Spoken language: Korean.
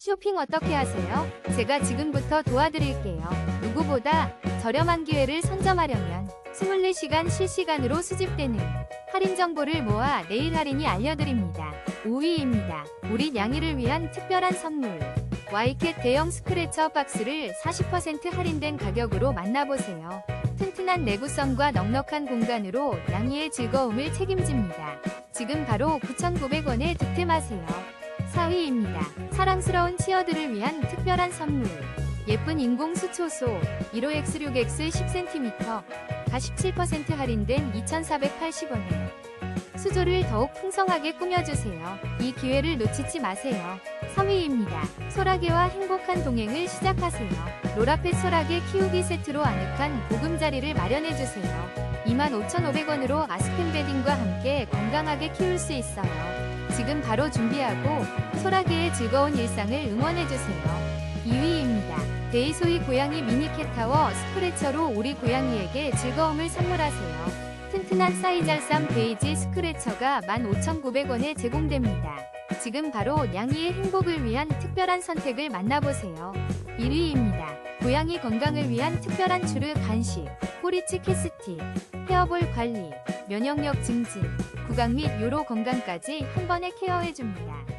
쇼핑 어떻게 하세요? 제가 지금부터 도와드릴게요. 누구보다 저렴한 기회를 선점하려면 24시간 실시간으로 수집되는 할인 정보를 모아 내일 할인이 알려드립니다. 5위입니다. 우리 양이를 위한 특별한 선물. 와이캣 대형 스크래처 박스를 40% 할인된 가격으로 만나보세요. 튼튼한 내구성과 넉넉한 공간으로 양이의 즐거움을 책임집니다. 지금 바로 9,900원에 득템하세요. 4위입니다. 사랑스러운 치어들을 위한 특별한 선물. 예쁜 인공 수초소 15X6X 10cm 가17% 할인된 2,480원에 수조를 더욱 풍성하게 꾸며주세요. 이 기회를 놓치지 마세요. 3위입니다. 소라게와 행복한 동행을 시작하세요. 로라펫 소라게 키우기 세트로 아늑한 보금자리를 마련해주세요. 25,500원으로 아스펜 베딩과 함께 건강하게 키울 수 있어요. 지금 바로 준비하고 소라게의 즐거운 일상을 응원해주세요. 2위입니다. 데이소이 고양이 미니캣타워 스크래처로 우리 고양이에게 즐거움을 선물하세요. 튼튼한 사이잘쌈 베이지 스크래처가 15,900원에 제공됩니다. 지금 바로 양이의 행복을 위한 특별한 선택을 만나보세요. 1위입니다. 고양이 건강을 위한 특별한 추르 간식, 꼬리치 키스티, 헤어볼 관리, 면역력 증진, 구강 및 요로 건강까지 한 번에 케어해줍니다.